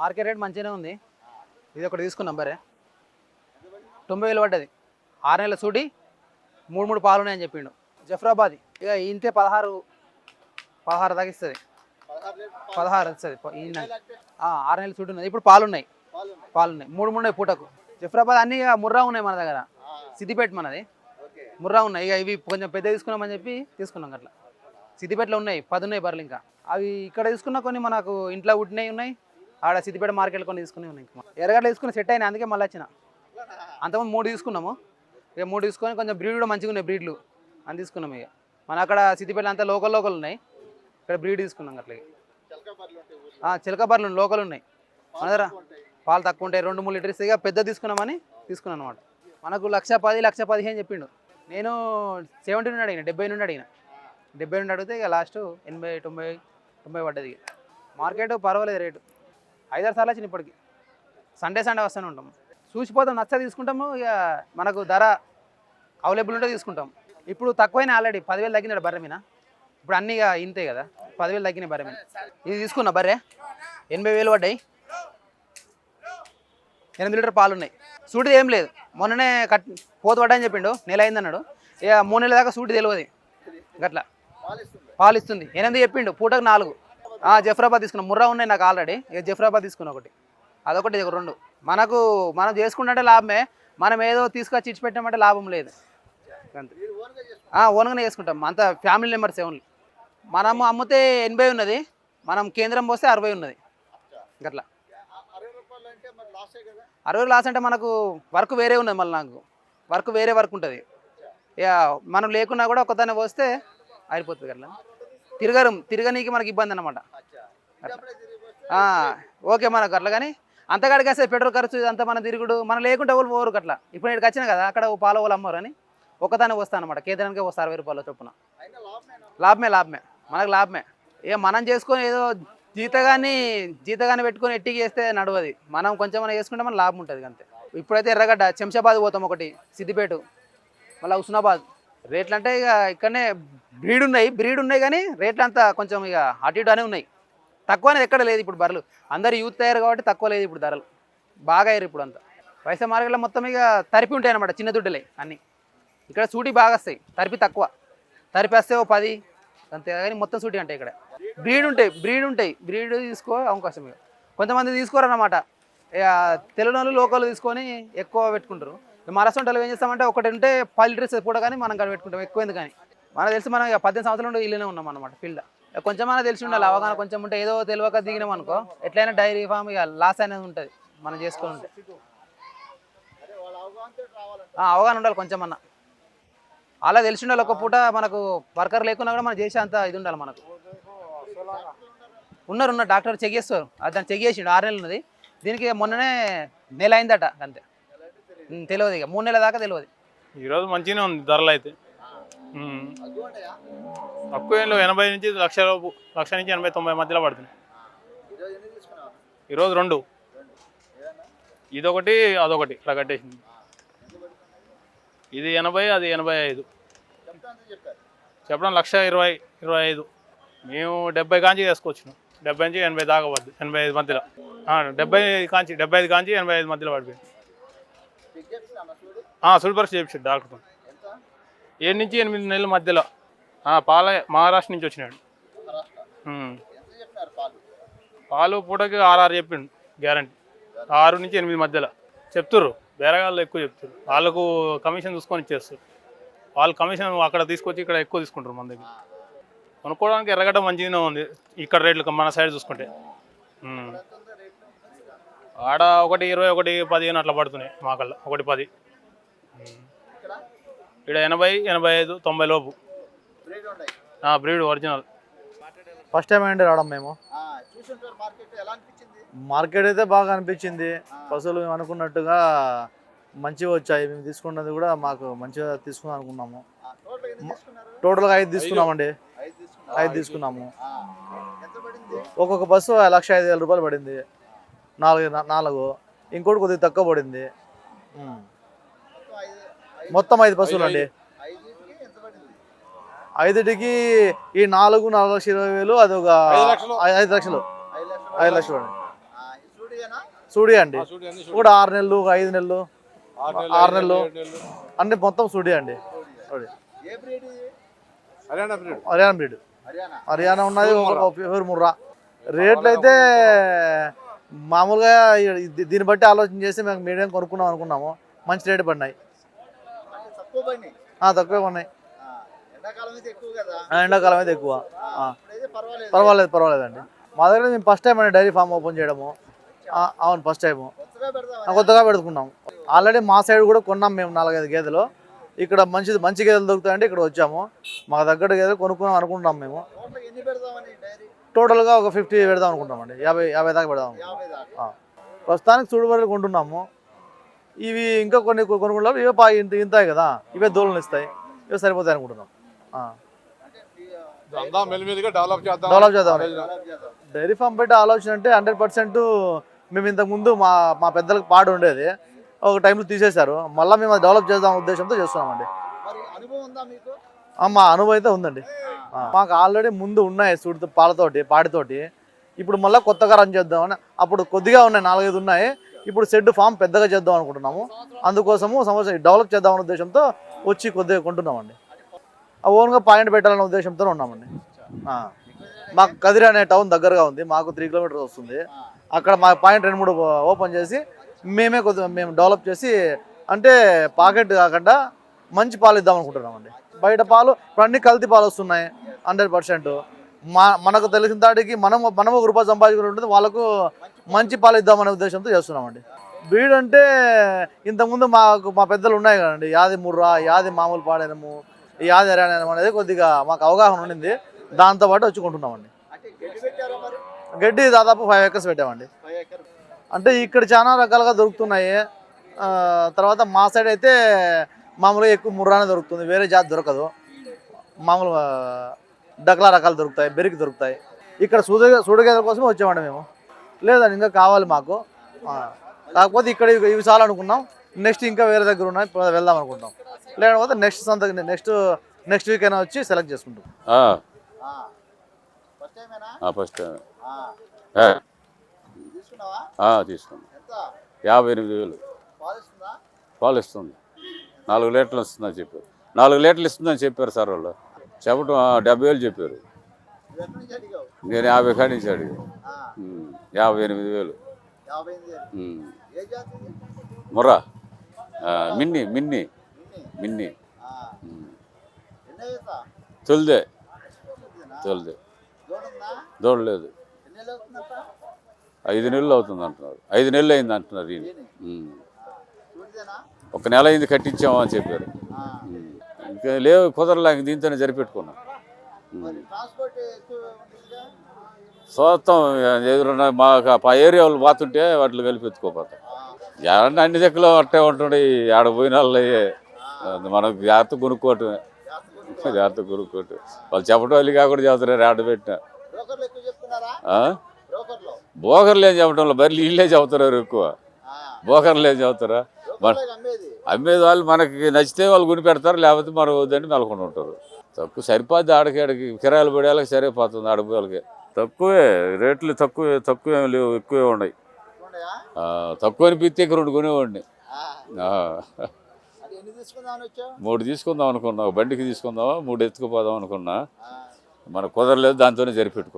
Market rate మంచిగానే ఉంది. ఇది ఒకటి తీసుకున్నాం బరే. తొంభై వేలు పడ్డది. ఆరు నెలల సూటి మూడు మూడు పాలు ఉన్నాయని చెప్పిండు. జఫ్రాబాద్ ఇక ఇంతే పదహారు పదహారు దాకా ఇస్తుంది. పదహారు వస్తుంది ఆరు నెలల సూటి ఉన్నది. ఇప్పుడు పాలు ఉన్నాయి పాలు ఉన్నాయి మూడు మూడు ఉన్నాయి పూటకు. జఫ్రాబాద్ అన్ని ఇక ముర్రా ఉన్నాయి మన దగ్గర. సిద్దిపేట మనది. ముర్రా ఉన్నాయి. ఇక ఇవి కొంచెం పెద్ద తీసుకున్నామని చెప్పి తీసుకున్నాం అట్లా. సిద్దిపేటలో ఉన్నాయి. పది ఉన్నాయి బర్రెలు ఇంకా. అవి ఇక్కడ తీసుకున్న కొన్ని మనకు ఇంట్లో ఉట్టినవి ఉన్నాయి. ఆడ సిద్దిపేట మార్కెట్లో కొన్ని తీసుకుని ఉన్నాయి ఇంకా. ఎర్రగడ్డ తీసుకుని సెట్ అయినా అందుకే మళ్ళీ వచ్చిన. అంతకుముందు మూడు తీసుకున్నాము. ఇక మూడు తీసుకొని కొంచెం బ్రీడ్ కూడా మంచిగా ఉన్నాయి బ్రీడ్లు. అని తీసుకున్నాం ఇక. మన అక్కడ సిద్దిపేట అంతా లోకల్ లోకల్ ఉన్నాయి. ఇక్కడ బ్రీడ్ తీసుకున్నాం అట్లాగే చిలక బర్రెలు లోకల్ ఉన్నాయి. మన దగ్గర పాలు తక్కువ ఉంటాయి రెండు మూడు లీటర్స్ ఇక పెద్ద తీసుకున్నామని తీసుకున్నాను అనమాట మనకు లక్ష పది లక్ష పదిహేను చెప్పిండు. నేను సెవెంటీ నుండి అడిగిన డెబ్బై నుండి అడిగిన. డెబ్బై నుండి అడిగితే ఇక లాస్ట్ ఎనభై తొంభై తొంభై పడ్డది ఇక. మార్కెట్ పర్వాలేదు రేటు. ఐదారు సార్లు వచ్చింది ఇప్పటికి. సండే సండే వస్తూనే ఉంటాం. చూసిపోతాం నచ్చ తీసుకుంటాము ఇక మనకు ధర అవైలబుల్ ఉంటే తీసుకుంటాం. ఇప్పుడు తక్కువైనా ఆల్రెడీ పదివేలు తగ్గినాడు బర్రె మీద. ఇప్పుడు అన్నీ ఇక ఇంతే కదా. పదివేలు తగ్గినాయి బర్రె మీద. ఇది తీసుకున్నా బర్రె? ఎనభై వేలు పడ్డాయి. ఎనిమిది లీటర్ పాలు ఉన్నాయి. సూటిది ఏం లేదు. మొన్ననే కట్ పోత పడ్డాని చెప్పిండు. నెల అయిందన్నాడు ఇక మూడు నెలల దాకా సూటి తెలియదు గట్లా. పాలు ఇస్తుంది. ఎనిమిది చెప్పిండు. పూటకు నాలుగు. జఫ్రాబాద్ తీసుకున్నా. ముర్రా ఉన్నాయి నాకు ఆల్రెడీ ఇక జఫ్రాబాద్ తీసుకున్నా ఒకటి. అదొకటి ఇది ఒక రెండు. మనకు మనం చేసుకుంటే లాభమే. మనం ఏదో తీసుకొచ్చి ఇచ్చి పెట్టామంటే లాభం లేదు. అంతే. ఓన్గానే చేసుకుంటాం. అంత ఫ్యామిలీ మెంబర్స్ ఓన్లీ మనము అమ్మితే ఎనభై ఉన్నది. మనం కేంద్రం పోస్తే అరవై ఉన్నది. గట్లా. అరవై లాస్ అంటే మనకు వర్క్ వేరే ఉన్నది మళ్ళీ నాకు. వర్క్ వేరే వర్క్ ఉంటుంది. ఇక మనం లేకున్నా కూడా ఒకదాన్ని పోస్తే అయిపోతుంది గట్లా. తిరగరు తిరగనీకి మనకి ఇబ్బంది అనమాట ఓకే మనకు అట్లా కానీ అంతకాడికి వస్తే పెట్రోల్ ఖర్చు ఇదంతా మన తిరుగుడు మనం లేకుంటే వాళ్ళు పోరు అట్లా. ఇప్పుడు ఇక్కడికి వచ్చిన కదా అక్కడ పాల వాళ్ళు అమ్మరు అని ఒకదాన్ని వస్తాను అనమాట కేంద్రానికి వస్తారు అరవై రూపాయల చొప్పున. లాభమే లాభమే మనకు లాభమే. ఇక మనం చేసుకొని ఏదో జీతగాన్ని జీతగాన్ని పెట్టుకొని ఎట్టికి చేస్తే నడవది. మనం కొంచెం మనం చేసుకుంటే మన లాభం ఉంటుంది అంతే. ఇప్పుడైతే ఎర్రగడ్డ శంషాబాద్ పోతాం ఒకటి సిద్దిపేట మళ్ళీ హుస్నాబాద్. రేట్లు అంటే ఇక ఇక్కడనే బ్రీడ్ ఉన్నాయి బ్రీడ్ ఉన్నాయి కానీ రేట్లు అంతా కొంచెం ఇక అటు ఇటు అనే ఉన్నాయి. తక్కువ అనేది ఎక్కడ లేదు ఇప్పుడు బర్రెలు అందరు యూత్ తయారు కాబట్టి తక్కువ లేదు ఇప్పుడు ధరలు. బాగా అయ్యారు ఇప్పుడు అంతా. పైసా మార్కెట్లో మొత్తం ఇక తరిపి ఉంటాయి అనమాట చిన్న దుడ్డలే అన్నీ. ఇక్కడ సూటి బాగా వస్తాయి తరిపి తక్కువ. తరిపి వస్తే ఓ పది అంతే కానీ మొత్తం సూటి అంటే ఇక్కడ. బ్రీడ్ ఉంటాయి బ్రీడ్ ఉంటాయి. బ్రీడ్ తీసుకో అవకాశం ఇక. కొంతమంది తీసుకోరన్నమాట. ఇక తెలుగు వాళ్ళు లోకల్ తీసుకొని ఎక్కువ పెట్టుకుంటారు. మరసంటలు ఏం చేస్తామంటే ఒకటి ఉంటే పది లీటర్స్ కూడా కానీ మనం కాడ పెట్టుకుంటాం ఎక్కువ ఎందుకు కానీ మనకు తెలిసి మనం పద్దెనిమిది సంవత్సరాలు ఇల్లునే ఉన్నాం అనమాట ఫీల్డ్ కొంచెం మనకు తెలిసి ఉండాలి అవగాహన కొంచెం ఉంటే ఏదో తెలియక దిగినాం అనుకో ఎట్లయినా డైరీ ఫామ్ ఇక లాస్ అనేది ఉంటుంది మనం చేసుకొని ఉంటే ఆ, అవగాహన ఉండాలి కొంచెం అన్న అలా తెలిసి ఉండాలి ఒక పూట మనకు వర్కర్ లేకున్నా కూడా మనం చేసే అంత ఇది ఉండాలి మనకు. ఉన్నారు ఉన్నారు డాక్టర్ చెక్ చేస్తారు. అది దాన్ని చెక్ చేసిండు ఆరు నెలలు ఉన్నది దీనికి మొన్ననే నెల అయిందట అంతే. తెలియదు ఇక. మూడు నెలల దాకా తెలియదు ఈరోజు మంచిగానే ఉంది ధరలు అయితే. ఉమ్. తక్కువ ఏం లేవు. ఎనభై నుంచి లక్ష లోపు లక్ష నుంచి ఎనభై తొంభై మధ్యలో పడుతుంది ఈరోజు రెండు. ఇదొకటి అదొకటి ఇట్లా కట్టేసింది. ఇది ఎనభై అది ఎనభై ఐదు. చెప్పడం లక్ష ఇరవై ఇరవై ఐదు. మేము డెబ్బై కాంచి వేసుకోవచ్చు డెబ్బై నుంచి ఎనభై దాకా పడుతుంది ఎనభై ఐదు మధ్యలో. ఆ, డెబ్బై కాంచి డెబ్బై ఐదు కాంచి ఎనభై ఐదు మధ్యలో పడిపోయింది. సుల్పర్ చేపించాడు డాక్టర్తో. ఏడు నుంచి ఎనిమిది నెలల మధ్యలో. పాల మహారాష్ట్ర నుంచి వచ్చినాడు. పాలు? పూటకి ఆరు చెప్పిండు గ్యారంటీ. ఆరు నుంచి ఎనిమిది మధ్యలో. చెప్తుర్రు బేరగాళ్ళు ఎక్కువ చెప్తారు వాళ్ళకు కమిషన్ చూసుకొని ఇచ్చేస్తారు. వాళ్ళు కమిషన్ అక్కడ తీసుకొచ్చి ఇక్కడ ఎక్కువ తీసుకుంటారు మన దగ్గర. కొనుక్కోవడానికి ఎర్రగడ్డ మంచిగానే ఉంది ఇక్కడ రేట్లు మన సైడ్ చూసుకుంటే. ఆడ ఒకటి ఇరవై ఒకటి పదిహేను అట్లా పడుతున్నాయి మాకల్లా ఒకటి పది. ఇక్కడ? ఎనభై ఎనభై ఐదు తొంభై లోపు. Breed original. ఫస్ట్ టైం అండి రావడం మేము. మార్కెట్ ఎలా అనిపించింది? మార్కెట్ అయితే బాగా అనిపించింది. పశువులు మేము అనుకున్నట్టుగా మంచిగా వచ్చాయి. మేము తీసుకున్నది కూడా మాకు మంచిగా తీసుకుందాం అనుకున్నాము. టోటల్ ఎన్ని తీసుకున్నారు? టోటల్గా ఐదు తీసుకున్నామండి. ఐదు. తీసుకున్నాము. ఆ, ఎంత పడింది? ఒక్కొక్క బస్సు లక్ష ఐదు వేల రూపాయలు పడింది. నాలుగు నాలుగు. ఇంకోటి కొద్దిగా తక్కువ పడింది. మొత్తం ఐదు బస్సులు అండి. ఐదుకి ఎంత పడింది ఐదుటికి ఈ నాలుగు నాలుగు లక్షల ఇరవై వేలు అది ఒక ఐదు లక్షలు. ఐదు లక్షలు. ఐదు లక్షలు అండి. సూడి అండి. కూడా ఆరు నెలలు ఐదు నెలలు. ఆరు నెలలు అన్ని మొత్తం సూడి అండి. సూడి. ఏ బ్రీడ్ ఇది? హర్యానా బ్రీడ్. హర్యానా హర్యానా. ఉన్నది ఒక ముర్రా రేట్లు అయితే మామూలుగా దీన్ని బట్టి ఆలోచన చేసి మేము మీడియం కొనుక్కున్నాం అనుకున్నాము. మంచి రేటు పడినాయి. తక్కువ ఉన్నాయి ఎండాకాలం అయితే ఎక్కువ పర్వాలేదు. పర్వాలేదు పర్వాలేదండి. మా దగ్గర మేము ఫస్ట్ టైం అండి డైరీ ఫామ్ ఓపెన్ చేయడము. అవును ఫస్ట్ టైము కొత్తగా పెడుతున్నాం. ఆల్రెడీ మా సైడ్ కూడా కొన్నాం మేము నాలుగైదు గేదెలు. ఇక్కడ మంచి మంచి గేదెలు దొరుకుతాయంటే ఇక్కడ వచ్చాము. మాకు దగ్గర గేదెలు కొనుక్కుందాం అనుకుంటున్నాం మేము. టోటల్గా ఒక ఫిఫ్టీ పెడదాం అనుకుంటామండి. యాభై యాభై దాకా పెడదాం. ప్రస్తుతానికి చూడబడి కొంటున్నాము. ఇవి ఇంకా కొన్ని కొనుక్కుంటాం. ఇవే పా ఇంత ఇంతాయి కదా. ఇవే దూలను ఇస్తాయి. ఇవే సరిపోతాయి అనుకుంటున్నాం. డెవలప్ చేద్దాం. డెవలప్ చేద్దాం. డైరీ ఫామ్ పెట్టే ఆలోచన అంటే హండ్రెడ్ పర్సెంట్ మేము ఇంతకుముందు మా మా పెద్దలకు పాడు ఉండేది. ఒక టైంలో తీసేశారు. మళ్ళీ మేము డెవలప్ చేద్దాం ఉద్దేశంతో చేస్తున్నామండి. మరి అనుభవం అయితే ఉందండి. మాకు ఆల్రెడీ ముందు ఉన్నాయి సూడితో పాలతోటి పాడితోటి. ఇప్పుడు మళ్ళీ కొత్తగా రన్ చేద్దామని అప్పుడు కొద్దిగా ఉన్నాయి నాలుగైదు ఉన్నాయి. ఇప్పుడు షెడ్ ఫామ్ పెద్దగా చేద్దాం అనుకుంటున్నాము. అందుకోసము సంవత్సరం డెవలప్ చేద్దామనే ఉద్దేశంతో వచ్చి కొద్దిగా కొంటున్నామండి. ఆ ఓన్గా పాయింట్ పెట్టాలనే ఉద్దేశంతో ఉన్నామండి. మాకు కదిరి అనే టౌన్ దగ్గరగా ఉంది మాకు త్రీ కిలోమీటర్స్ వస్తుంది. అక్కడ మా పాయింట్ రెండు మూడు ఓపెన్ చేసి మేమే కొద్దిగా మేము డెవలప్ చేసి అంటే పాకెట్ కాకుండా మంచి పాలు ఇద్దాం అనుకుంటున్నామండి బయట పాలు ఇప్పుడు అన్ని కల్తీ పాలు వస్తున్నాయి హండ్రెడ్ పర్సెంట్. మా మనకు తెలిసిన దాటికి మనం మనం ఒక రూపాయి సంపాదించుకుని ఉంటుంది వాళ్ళకు మంచి పాలు ఇద్దామనే ఉద్దేశంతో చేస్తున్నామండి. బీడ్ అంటే ఇంతకుముందు మాకు మా పెద్దలు ఉన్నాయి కదండి యాది ముర్రా యాది మామూలు పాడేనము యాది హర్యానా అనేది కొద్దిగా మాకు అవగాహన ఉండింది. దాంతో పాటు వచ్చి కొంటున్నామండి. గడ్డి దాదాపు ఫైవ్ ఎకర్స్ పెట్టామండి. అంటే ఇక్కడ చాలా రకాలుగా దొరుకుతున్నాయి. తర్వాత మా సైడ్ అయితే మామూలుగా ఎక్కువ ముర్రానే దొరుకుతుంది వేరే జాతి దొరకదు. మామూలుగా డక్లా రకాలు దొరుకుతాయి బెరికి దొరుకుతాయి. ఇక్కడ సూద సూడగేదల కోసం వచ్చామండి మేము. లేదండి ఇంకా కావాలి మాకు. కాకపోతే ఇక్కడ ఇవి చాలు అనుకున్నాం. నెక్స్ట్ ఇంకా వేరే దగ్గర ఉన్నాయి వెళ్దాం అనుకుంటాం. లేకపోతే నెక్స్ట్ సంత నెక్స్ట్ నెక్స్ట్ వీక్ అయినా వచ్చి సెలెక్ట్ చేసుకుంటాం. ఫస్ట్ తీసుకున్నాం. యాభై ఎనిమిది వేలు. పాలు ఇస్తుందా పాలు ఇస్తుంది నాలుగు లీటర్లు ఇస్తుందని చెప్పారు. నాలుగు లీటర్లు ఇస్తుందని చెప్పారు సార్ వాళ్ళు. చెప్పడం డెబ్బై వేలు చెప్పారు. నేను యాభై కాడి నుంచి అడిగా యాభై ఎనిమిది వేలు. ముర్రా. మిన్ని మిన్ని. మిన్ని. తొలిదే. తొలిదే. దూడలేదు. ఐదు నెలలు అవుతుంది అంటున్నారు. ఐదు నెలలు అయింది అంటున్నారు ఈయన. ఒక నెల అయింది కట్టించాము అని చెప్పారు. ఇంకా లేవు కుదరలే దీంతోనే ఉంటుందిగా? చూస్తాం ఎదురున్న మా ఆ ఏరియా వాళ్ళు పోతుంటే వాటిలో కలిపి ఎత్తుకోపోతాం. ఎవరన్నా అన్ని దిక్కులో అట్టే ఉంటుండే ఆడ పోయిన వాళ్ళు. మనం జాగ్రత్త కొనుక్కోవటమే. జాగ్రత్త కొనుక్కోవటం వాళ్ళు చెప్పడం వాళ్ళు కాకుండా చెబుతున్నారు ఆడ పెట్టిన. బోకర్లు ఏం చెప్పడం బర్రెలు ఇల్లే చెబుతున్నారు ఎక్కువ. బోకర్లు ఏం చెబుతారా? బ్రోకర్లే అమ్మేది వాళ్ళు మనకి నచ్చితే వాళ్ళు కొని పెడతారు లేకపోతే మనం వద్దంటే మెలకొని ఉంటారు. తక్కువ సరిపోద్ది ఆడకి ఆడకి కిరాయిలు పడే వాళ్ళకి సరిపోతుంది ఆడపోయి వాళ్ళకి తక్కువే రేట్లు తక్కువ తక్కువ లేవు ఎక్కువే ఉన్నాయి. తక్కువ అనిపిస్తే ఇక రెండు కొనేవాడిని. ఆ, అది ఎన్ని తీసుకుందామని వచ్చావు? మూడు తీసుకుందాం అనుకున్నా బండికి తీసుకుందాం మూడు ఎత్తుకుపోదాం అనుకున్నా. మనకు కుదరలేదు దాంతోనే సరిపెట్టుకున్నాం.